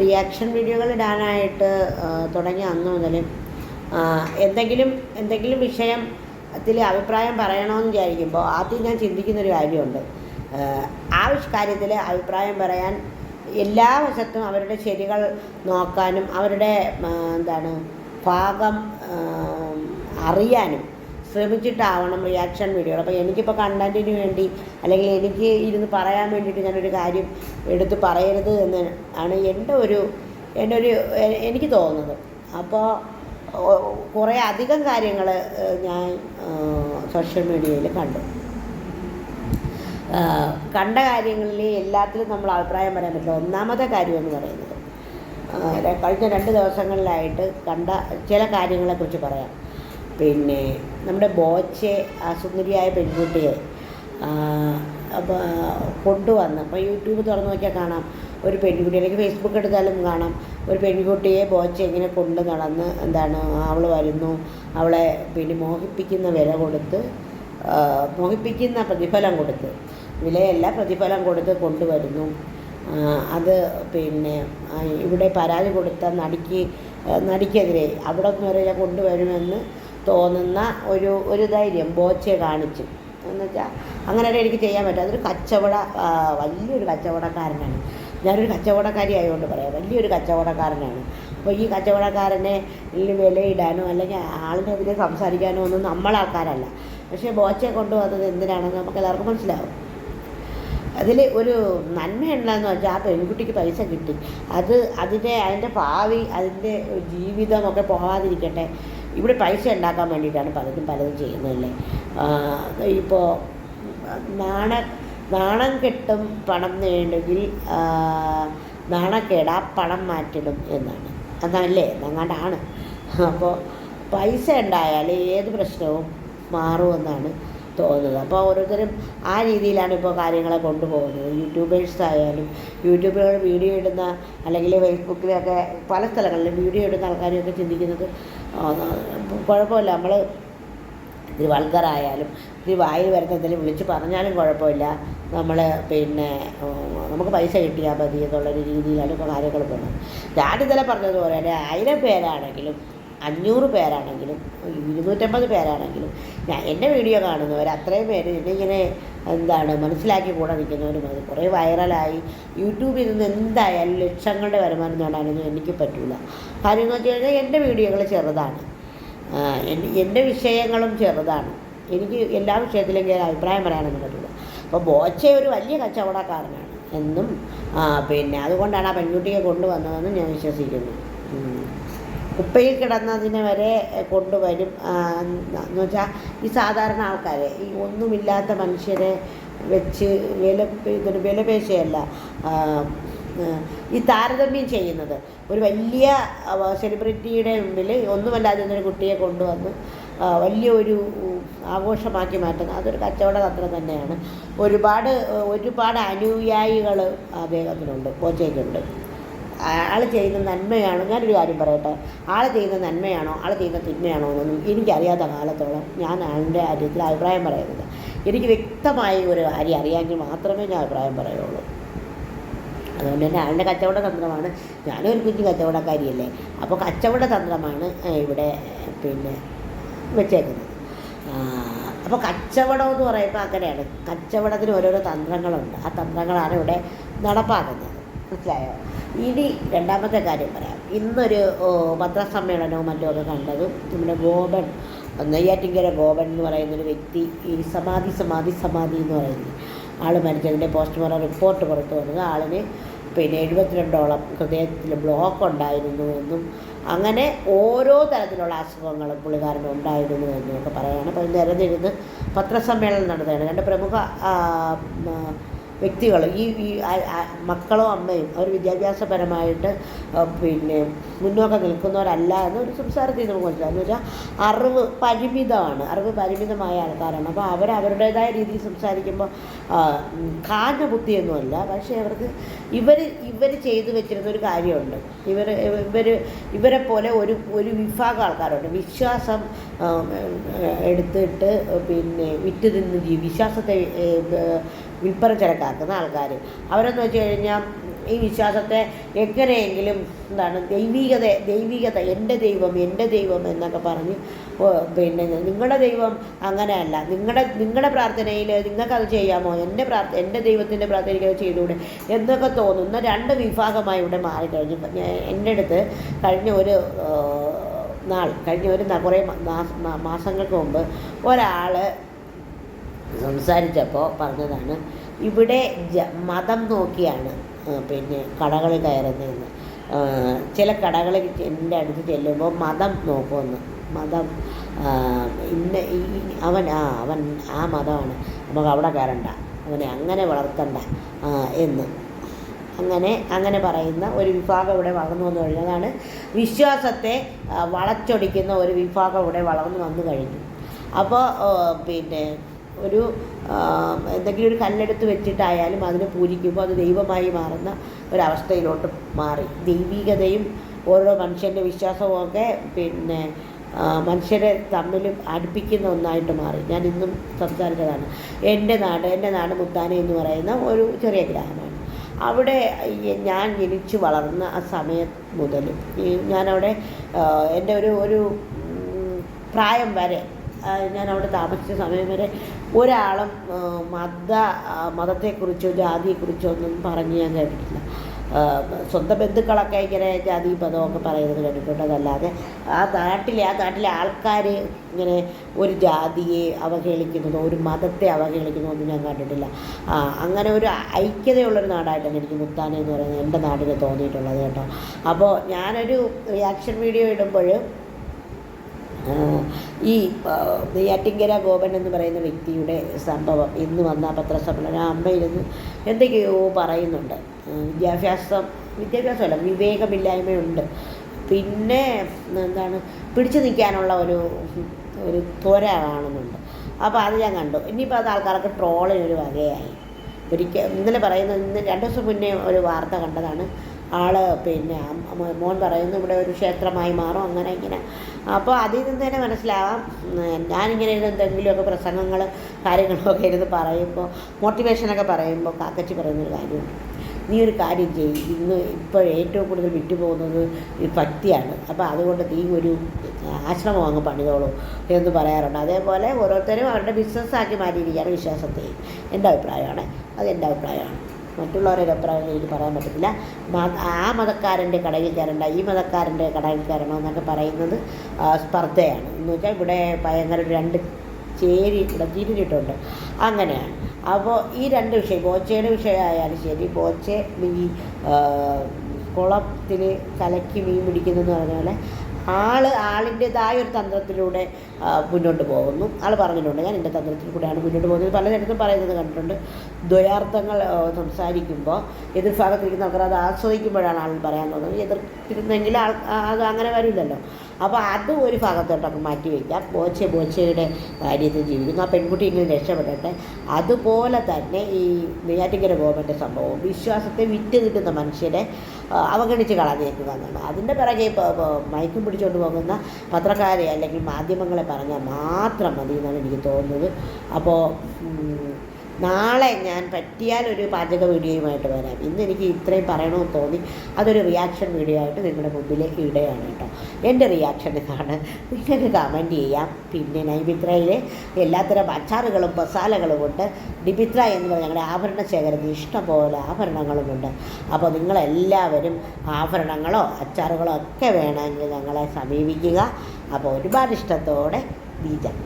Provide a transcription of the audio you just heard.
Reaction വീഡിയോകൾ ഇടാനായിട്ട് തുടങ്ങി അന്ന് മുതൽ എന്തെങ്കിലും എന്തെങ്കിലും വിഷയത്തിൽ അഭിപ്രായം പറയണമെന്ന് വിചാരിക്കുമ്പോൾ ആദ്യം ഞാൻ ചിന്തിക്കുന്നൊരു കാര്യമുണ്ട്. ആ കാര്യത്തിൽ അഭിപ്രായം പറയാൻ എല്ലാ വശത്തും അവരുടെ ശരികൾ നോക്കാനും അവരുടെ എന്താണ് ഭാഗം അറിയാനും ശ്രമിച്ചിട്ടാവണം റിയാക്ഷൻ വീഡിയോ അപ്പോൾ എനിക്കിപ്പോൾ കണ്ടന്റിന് വേണ്ടി അല്ലെങ്കിൽ എനിക്ക് ഇരുന്ന് പറയാൻ വേണ്ടിയിട്ട് ഞാനൊരു കാര്യം എടുത്ത് പറയരുത് എന്ന് ആണ് എന്റെ ഒരു എന്റെ ഒരു എനിക്ക് തോന്നുന്നത്. അപ്പോൾ കുറേ അധികം കാര്യങ്ങൾ ഞാൻ സോഷ്യൽ മീഡിയയിൽ കണ്ടു. കണ്ട കാര്യങ്ങളിൽ എല്ലാത്തിലും നമ്മൾ അഭിപ്രായം പറയാൻ പറ്റില്ല. ഒന്നാമത്തെ കാര്യം എന്ന് പറയുന്നത് കഴിഞ്ഞ രണ്ട് ദിവസങ്ങളിലായിട്ട് കണ്ട ചില കാര്യങ്ങളെക്കുറിച്ച് പറയാം. പിന്നെ നമ്മുടെ ബോച്ചെ ആ സുന്ദരിയായ പെൺകുട്ടിയെ അപ്പോൾ കൊണ്ടുവന്ന് അപ്പോൾ യൂട്യൂബ് തുറന്ന് നോക്കിയാൽ കാണാം. ഒരു പെൺകുട്ടി അല്ലെങ്കിൽ ഫേസ്ബുക്ക് എടുത്താലും കാണാം. ഒരു പെൺകുട്ടിയെ ബോച്ച ഇങ്ങനെ കൊണ്ട് നടന്ന് എന്താണ് അവൾ വരുന്നു. അവളെ പിന്നെ മോഹിപ്പിക്കുന്ന വില കൊടുത്ത് മോഹിപ്പിക്കുന്ന പ്രതിഫലം കൊടുത്ത് വിലയല്ല പ്രതിഫലം കൊടുത്ത് കൊണ്ടുവരുന്നു. അത് പിന്നെ ഇവിടെ പരാതി കൊടുത്ത നടിക്ക് നടിക്കെതിരെ അവിടെ വരെ കൊണ്ടുവരുമെന്ന് തോന്നുന്ന ഒരു ഒരു ധൈര്യം ബോച്ചെ കാണിച്ചു. എന്നുവെച്ചാൽ അങ്ങനെ ഒരു എനിക്ക് ചെയ്യാൻ പറ്റും. അതൊരു കച്ചവട വലിയൊരു കച്ചവടക്കാരനാണ്. ഞാനൊരു കച്ചവടക്കാരി ആയതുകൊണ്ട് പറയാം. വലിയൊരു കച്ചവടക്കാരനാണ്. അപ്പോൾ ഈ കച്ചവടക്കാരനെ വിലയിടാനോ അല്ലെങ്കിൽ ആളിനെതിരെ സംസാരിക്കാനോ ഒന്നും നമ്മളാൾക്കാരല്ല. പക്ഷേ ബോച്ചെ കൊണ്ടുവന്നത് എന്തിനാണെന്ന് നമുക്ക് എല്ലാവർക്കും മനസ്സിലാവും. അതിൽ ഒരു നന്മയുണ്ടെന്ന് വെച്ചാൽ ആ പെൺകുട്ടിക്ക് പൈസ കിട്ടി. അത് അതിന്റെ അതിന്റെ ഭാവി അതിന്റെ ജീവിതമൊക്കെ പോകാതിരിക്കട്ടെ ഇവിടെ പൈസ ഉണ്ടാക്കാൻ വേണ്ടിയിട്ടാണ് പലതും പലതും ചെയ്യുന്നതല്ലേ? ഇപ്പോൾ നാണ നാണം കെട്ടും പണം നേടുകിൽ നാണക്കേടാ പണം മാറ്റിടും എന്നാണ്. അതല്ലേ? അങ്ങാണ്ടാണ് അപ്പോൾ പൈസ ഉണ്ടായാൽ ഏത് പ്രശ്നവും മാറുമെന്നാണ് തോന്നുന്നത്. അപ്പോൾ ഓരോരുത്തരും ആ രീതിയിലാണ് ഇപ്പോൾ കാര്യങ്ങളെ കൊണ്ടുപോകുന്നത്. യൂട്യൂബേഴ്സ് ആയാലും യൂട്യൂബുകൾ വീഡിയോ ഇടുന്ന അല്ലെങ്കിൽ ഫേസ്ബുക്കിലൊക്കെ പല സ്ഥലങ്ങളിലും വീഡിയോ ഇടുന്ന ആൾക്കാരെയൊക്കെ ചിന്തിക്കുന്നത് കുഴപ്പമില്ല. നമ്മൾ ഇത് വൾഗറായാലും ഇത് വായിൽ വരുന്ന എന്തെങ്കിലും വിളിച്ച് പറഞ്ഞാലും കുഴപ്പമില്ല. നമ്മൾ പിന്നെ നമുക്ക് പൈസ കിട്ടിയാൽ മതി എന്നുള്ളൊരു രീതിയിലാണ് ഇപ്പോൾ കാര്യങ്ങൾ പോകുന്നത്. ഞാനിന്നലെ പറഞ്ഞതുപോലെ തന്നെ ആയിരം പേരാണെങ്കിലും അഞ്ഞൂറ് പേരാണെങ്കിലും ഇരുന്നൂറ്റമ്പത് പേരാണെങ്കിലും ഞാൻ എന്റെ വീഡിയോ കാണുന്നവർ അത്രയും പേര് എന്നിങ്ങനെ എന്താണ് മനസ്സിലാക്കി കൂടെ നിൽക്കുന്നവർ മതി കുറേ വൈറലായി. യൂട്യൂബിൽ നിന്ന് എന്തായാലും ലക്ഷങ്ങളുടെ വരുമാനം നേടാനൊന്നും എനിക്ക് പറ്റില്ല കാര്യം എന്ന് വെച്ച് കഴിഞ്ഞാൽ എന്റെ വീഡിയോകൾ ചെറുതാണ്. എന്റെ വിഷയങ്ങളും ചെറുതാണ്. എനിക്ക് എല്ലാ വിഷയത്തിലും കയറി അഭിപ്രായം പറയാനൊന്നും പറ്റില്ല അപ്പോൾ ബോച്ച ഒരു വലിയ കച്ചവടക്കാരനാണ്. എന്നും പിന്നെ അതുകൊണ്ടാണ് ആ പെൺകുട്ടിയെ കൊണ്ടുവന്നതെന്ന് ഞാൻ വിശ്വസിക്കുന്നു. കുപ്പയിൽ കിടന്നതിനെ വരെ കൊണ്ടുവരും. എന്ന് വെച്ചാൽ ഈ സാധാരണ ആൾക്കാരെ ഈ ഒന്നുമില്ലാത്ത മനുഷ്യരെ വെച്ച് വില ഇതൊരു വിലപേശയല്ല ഈ താരതമ്യം ചെയ്യുന്നത്. ഒരു വലിയ സെലിബ്രിറ്റിയുടെ മുമ്പിൽ ഒന്നുമല്ലാതിരുന്നൊരു കുട്ടിയെ കൊണ്ടുവന്ന് വലിയ ഒരു ആഘോഷമാക്കി മാറ്റുന്നത്. അതൊരു കച്ചവട തന്ത്രം തന്നെയാണ്. ഒരുപാട് ഒരുപാട് അനുയായികൾ അദ്ദേഹത്തിനുണ്ട് ബോച്ചയ്ക്കുണ്ട് ആൾ ചെയ്യുന്ന നന്മയാണോ? ഞാനൊരു കാര്യം പറയട്ടെ. ആൾ ചെയ്യുന്ന നന്മയാണോ? ആൾ ചെയ്യുന്ന തിന്മയാണോ എന്നൊന്നും എനിക്കറിയാത്ത കാലത്തോളം ഞാൻ ആളുടെ കാര്യത്തിൽ അഭിപ്രായം പറയുന്നില്ല എനിക്ക് വ്യക്തമായി ഒരു കാര്യം അറിയാമെങ്കിൽ മാത്രമേ ഞാൻ അഭിപ്രായം പറയുള്ളൂ. അതുകൊണ്ട് തന്നെ ആളുടെ കച്ചവട തന്ത്രമാണ്. ഞാനും ഒരു കുഞ്ഞു കച്ചവടക്കാരിയല്ലേ. അപ്പോൾ കച്ചവട തന്ത്രമാണ് ഇവിടെ പിന്നെ വെച്ചേക്കുന്നത്. അപ്പോൾ കച്ചവടം എന്ന് പറയുമ്പോൾ അങ്ങനെയാണ്. കച്ചവടത്തിന് ഓരോരോ തന്ത്രങ്ങളുണ്ട്. ആ തന്ത്രങ്ങളാണ് ഇവിടെ നടപ്പാക്കുന്നത്. മനസ്സിലായോ ഇനി രണ്ടാമത്തെ കാര്യം പറയാം. ഇന്നൊരു പത്രസമ്മേളനവും മറ്റുമൊക്കെ കണ്ടതും നമ്മുടെ ഗോപൻ നെയ്യാറ്റിങ്കര ഗോപൻ എന്ന് പറയുന്ന ഒരു വ്യക്തി ഈ സമാധി സമാധി സമാധി എന്ന് പറയുന്നത്. ആൾ മരിച്ചതിന്റെ പോസ്റ്റ്മോർട്ടം റിപ്പോർട്ട് പുറത്തു വന്നത് ആളിന് പിന്നെ എഴുപത്തിരണ്ടോളം ഹൃദയത്തിൽ ബ്ലോക്ക് ഉണ്ടായിരുന്നു എന്നും അങ്ങനെ ഓരോ തരത്തിലുള്ള അസുഖങ്ങളും പുള്ളിക്കാരന് ഉണ്ടായിരുന്നു എന്നൊക്കെ പറയുകയാണ് അപ്പോൾ നിരന്നിരുന്ന് പത്രസമ്മേളനം നടത്തുകയാണ്. രണ്ട് പ്രമുഖ വ്യക്തികൾ ഈ ഈ മക്കളോ അമ്മയും അവർ വിദ്യാഭ്യാസപരമായിട്ട് പിന്നെ മുന്നോക്കം നിൽക്കുന്നവരല്ല എന്ന് ഒരു സംസാരത്തിൽ നമുക്ക് മനസ്സിലാകും എന്ന് വെച്ചാൽ അറിവ് പരിമിതമാണ്. അറിവ് പരിമിതമായ ആൾക്കാരാണ്. അപ്പോൾ അവർ അവരുടേതായ രീതിയിൽ സംസാരിക്കുമ്പോൾ കാഞ്ഞ ബുദ്ധിയൊന്നുമല്ല. പക്ഷേ അവർക്ക് ഇവർ ഇവർ ചെയ്തു വെച്ചിരുന്ന ഒരു കാര്യമുണ്ട്. ഇവർ ഇവർ ഇവരെ പോലെ ഒരു ഒരു വിഭാഗം ആൾക്കാരുണ്ട്. വിശ്വാസം എടുത്തിട്ട് പിന്നെ വിറ്റ് തിന്ന് ജീവി വിശ്വാസത്തെ വിൽപ്പന ചരക്കാക്കുന്ന ആൾക്കാർ. അവരെന്ന് വെച്ച് കഴിഞ്ഞാൽ ഈ വിശ്വാസത്തെ എങ്ങനെയെങ്കിലും എന്താണ് ദൈവികത ദൈവികത എന്റെ ദൈവം എന്റെ ദൈവം എന്നൊക്കെ പറഞ്ഞ് പിന്നെ നിങ്ങളുടെ ദൈവം അങ്ങനെയല്ല. നിങ്ങളുടെ നിങ്ങളുടെ പ്രാർത്ഥനയിൽ നിങ്ങൾക്കത് ചെയ്യാമോ? എന്റെ പ്രാർത്ഥന എന്റെ ദൈവത്തിന്റെ പ്രാർത്ഥനയ്ക്ക് അത് ചെയ്തുകൂടെ എന്നൊക്കെ തോന്നുന്ന രണ്ട് വിഭാഗമായി ഇവിടെ മാറിക്കഴിഞ്ഞു എന്റെ അടുത്ത് കഴിഞ്ഞ ഒരു നാൾ കഴിഞ്ഞ ഒരു കുറേ മാസങ്ങൾക്ക് മുമ്പ് ഒരാൾ സംസാരിച്ചപ്പോൾ പറഞ്ഞതാണ് ഇവിടെ മതം നോക്കിയാണ് പിന്നെ കടകളിൽ കയറുന്നതെന്ന്. ചില കടകളിൽ എന്റെ അടുത്ത് ചെല്ലുമ്പോൾ മതം നോക്കുമെന്ന്. മതം ഇന്ന ഈ അവൻ ആ അവൻ ആ മതമാണ് നമുക്ക് അവിടെ കയറണ്ട അവനെ അങ്ങനെ വളർത്തണ്ട എന്ന്. അങ്ങനെ അങ്ങനെ പറയുന്ന ഒരു വിഭാഗം ഇവിടെ വളർന്നു വന്നു കഴിഞ്ഞതാണ് വിശ്വാസത്തെ വളച്ചൊടിക്കുന്ന ഒരു വിഭാഗം ഇവിടെ വളർന്നു വന്നു കഴിഞ്ഞു. അപ്പോൾ പിന്നെ ഒരു എന്തെങ്കിലും ഒരു കല്ലെടുത്ത് വെച്ചിട്ടായാലും അതിനെ പൂജിക്കുമ്പോൾ അത് ദൈവമായി മാറുന്ന ഒരവസ്ഥയിലോട്ട് മാറി. ദൈവികതയും ഓരോ മനുഷ്യന്റെ വിശ്വാസവും ഒക്കെ പിന്നെ മനുഷ്യരെ തമ്മിൽ അടുപ്പിക്കുന്ന ഒന്നായിട്ട് മാറി. ഞാൻ ഇന്നും സംസാരിച്ചതാണ്. എന്റെ നാട് എന്റെ നാട് മുത്താന എന്ന് പറയുന്ന ഒരു ചെറിയ ഗ്രാമമാണ്. അവിടെ ഞാൻ ജനിച്ചു വളർന്ന ആ സമയം മുതൽ ഞാനവിടെ എന്റെ ഒരു ഒരു പ്രായം വരെ ഞാൻ അവിടെ താമസിച്ച സമയം വരെ ഒരാളും മത മതത്തെക്കുറിച്ചോ ജാതിയെക്കുറിച്ചോ ഒന്നും പറഞ്ഞ് ഞാൻ കേട്ടിട്ടില്ല. സ്വന്തം ബന്ധുക്കളൊക്കെ ഇങ്ങനെ ജാതി മതമൊക്കെ പറയുന്നത് കേട്ടിട്ടുണ്ട്. അതല്ലാതെ ആ നാട്ടിലെ ആ നാട്ടിലെ ആൾക്കാർ ഇങ്ങനെ ഒരു ജാതിയെ അവഹേളിക്കുന്നതോ ഒരു മതത്തെ അവഹേളിക്കുന്നതോ ഒന്നും ഞാൻ കണ്ടിട്ടില്ല. അങ്ങനെ ഒരു ഐക്യതയുള്ളൊരു നാടായിട്ടാണ് എനിക്ക് മുത്താന എന്ന് പറയുന്നത് എന്റെ നാടിന് തോന്നിയിട്ടുള്ളത് കേട്ടോ. അപ്പോൾ ഞാനൊരു റിയാക്ഷൻ വീഡിയോ ഇടുമ്പോൾ ഈ നെയ്യാറ്റിങ്കര ഗോപൻ എന്ന് പറയുന്ന വ്യക്തിയുടെ സംഭവം ഇന്ന് വന്ന പത്രസമ്മേളനം. അമ്മയിരുന്ന് എന്തൊക്കെയോ പറയുന്നുണ്ട്. വിദ്യാഭ്യാസം വിദ്യാഭ്യാസമല്ല വിവേകമില്ലായ്മയുണ്ട്. പിന്നെ എന്താണ് പിടിച്ചു നിൽക്കാനുള്ള ഒരു ഒരു ത്വര കാണുന്നുണ്ട്. അപ്പോൾ അത് ഞാൻ കണ്ടു. ഇനിയിപ്പോൾ അത് ആൾക്കാർക്ക് ട്രോളിനൊരു വകയായി. ഒരിക്കൽ ഇന്നലെ പറയുന്നത് ഇന്ന് രണ്ട് ദിവസം മുന്നേ ഒരു വാർത്ത കണ്ടതാണ്. ആൾ പിന്നെ മോൻ പറയുന്നു ഇവിടെ ഒരു ക്ഷേത്രമായി മാറും അങ്ങനെ ഇങ്ങനെ. അപ്പോൾ അതിൽ നിന്ന് തന്നെ മനസ്സിലാവാം ഞാനിങ്ങനെ എന്തെങ്കിലുമൊക്കെ പ്രസംഗങ്ങൾ കാര്യങ്ങളൊക്കെ ഇരുന്ന് പറയുമ്പോൾ മോട്ടിവേഷനൊക്കെ പറയുമ്പോൾ കാക്കച്ചി പറയുന്നൊരു കാര്യമുണ്ട്. നീ ഒരു കാര്യം ചെയ്യും ഇന്ന് ഇപ്പോൾ ഏറ്റവും കൂടുതൽ വിറ്റുപോകുന്നത് ഈ ഭക്തിയാണ് അപ്പോൾ അതുകൊണ്ട് നീ ഒരു ആശ്രമം അങ്ങ് പണിതോളൂ എന്ന് പറയാറുണ്ട്. അതേപോലെ ഓരോരുത്തരും അവരുടെ ബിസിനസ്സാക്കി മാറ്റിയിരിക്കുകയാണ് വിശ്വാസത്തെ. എന്റെ അഭിപ്രായമാണ് അത് എന്റെ അഭിപ്രായമാണ്. മറ്റുള്ളവരുടെ അഭിപ്രായം എനിക്ക് പറയാൻ പറ്റത്തില്ല. ആ മതക്കാരന്റെ കടയിൽ കയറണ്ട ഈ മതക്കാരന്റെ കടയിൽ കയറണം എന്നൊക്കെ പറയുന്നത് സ്പർദ്ധയാണ്. എന്ന് വെച്ചാൽ ഇവിടെ ഭയങ്കര രണ്ട് ചേരി ഇവിടെ തിരിഞ്ഞിട്ടുണ്ട്. അങ്ങനെയാണ്. അപ്പോൾ ഈ രണ്ട് വിഷയം ബോച്ചയുടെ വിഷയമായാലും ശരി ബോച്ച ഈ കുളത്തിൽ കലക്കി മീൻ പിടിക്കുന്നതെന്ന് പറഞ്ഞ പോലെ ആൾ ആളിന്റെതായ ഒരു തന്ത്രത്തിലൂടെ മുന്നോട്ട് പോകുന്നു. ആൾ പറഞ്ഞിട്ടുണ്ട് ഞാൻ എന്റെ തന്ത്രത്തിൽ കൂടെയാണ് മുന്നോട്ട് പോകുന്നത്. പലതരത്തിലും പറയുന്നത് കണ്ടിട്ടുണ്ട്. ദ്വയാർത്ഥങ്ങൾ സംസാരിക്കുമ്പോൾ എതിർഭാഗത്തിരിക്കുന്ന ആൾക്കാർ അത് ആസ്വദിക്കുമ്പോഴാണ് ആൾ പറയാൻ തോന്നുന്നത്. എതിർത്തിരുന്നെങ്കിൽ ആൾ അത് അങ്ങനെ വരില്ലല്ലോ. അപ്പോൾ അത് ഒരു ഭാഗത്തോട്ടൊക്കെ മാറ്റി വയ്ക്കാം. ബോച്ച ബോച്ചയുടെ കാര്യത്തിൽ ജീവിക്കുന്നു. ആ പെൺകുട്ടി ഇങ്ങനെ രക്ഷപ്പെടട്ടെ. അതുപോലെ തന്നെ ഈ നെയ്യാറ്റിങ്കര ഗവൺമെന്റ് സംഭവം വിശ്വാസത്തെ വിറ്റ് കിട്ടുന്ന മനുഷ്യരെ അവഗണിച്ച് കളഞ്ഞേക്കുക എന്നാണ് അതിന്റെ പിറകെ മയക്കും പിടിച്ചുകൊണ്ട് പോകുന്ന പത്രക്കാരെ അല്ലെങ്കിൽ മാധ്യമങ്ങളെ പറഞ്ഞാൽ മാത്രം മതി എന്നാണ് എനിക്ക് തോന്നുന്നത്. അപ്പോൾ നാളെ ഞാൻ പറ്റിയാൽ ഒരു പാചക വീഡിയോയുമായിട്ട് വരാം. ഇന്ന് എനിക്ക് ഇത്രയും പറയണമെന്ന് തോന്നി. അതൊരു റിയാക്ഷൻ വീഡിയോ ആയിട്ട് നിങ്ങളുടെ മുമ്പിൽ ഇടയാണ് കേട്ടോ. എന്റെ റിയാക്ഷൻ ഇതാണ്. നിങ്ങൾക്ക് കമന്റ് ചെയ്യാം. പിന്നെ നൈമിത്രയിലെ എല്ലാത്തരം അച്ചാറുകളും മസാലകളും ഉണ്ട്. ഡിബിത്ര എന്ന് പറഞ്ഞ ഞങ്ങളുടെ ആഭരണ ശേഖരത്തിൽ ഇഷ്ടംപോലെ ആഭരണങ്ങളുമുണ്ട് അപ്പോൾ നിങ്ങളെല്ലാവരും ആഭരണങ്ങളോ അച്ചാറുകളോ ഒക്കെ വേണമെങ്കിൽ ഞങ്ങളെ സമീപിക്കുക. അപ്പോൾ ഒരുപാട് ഇഷ്ടത്തോടെ ബീജം.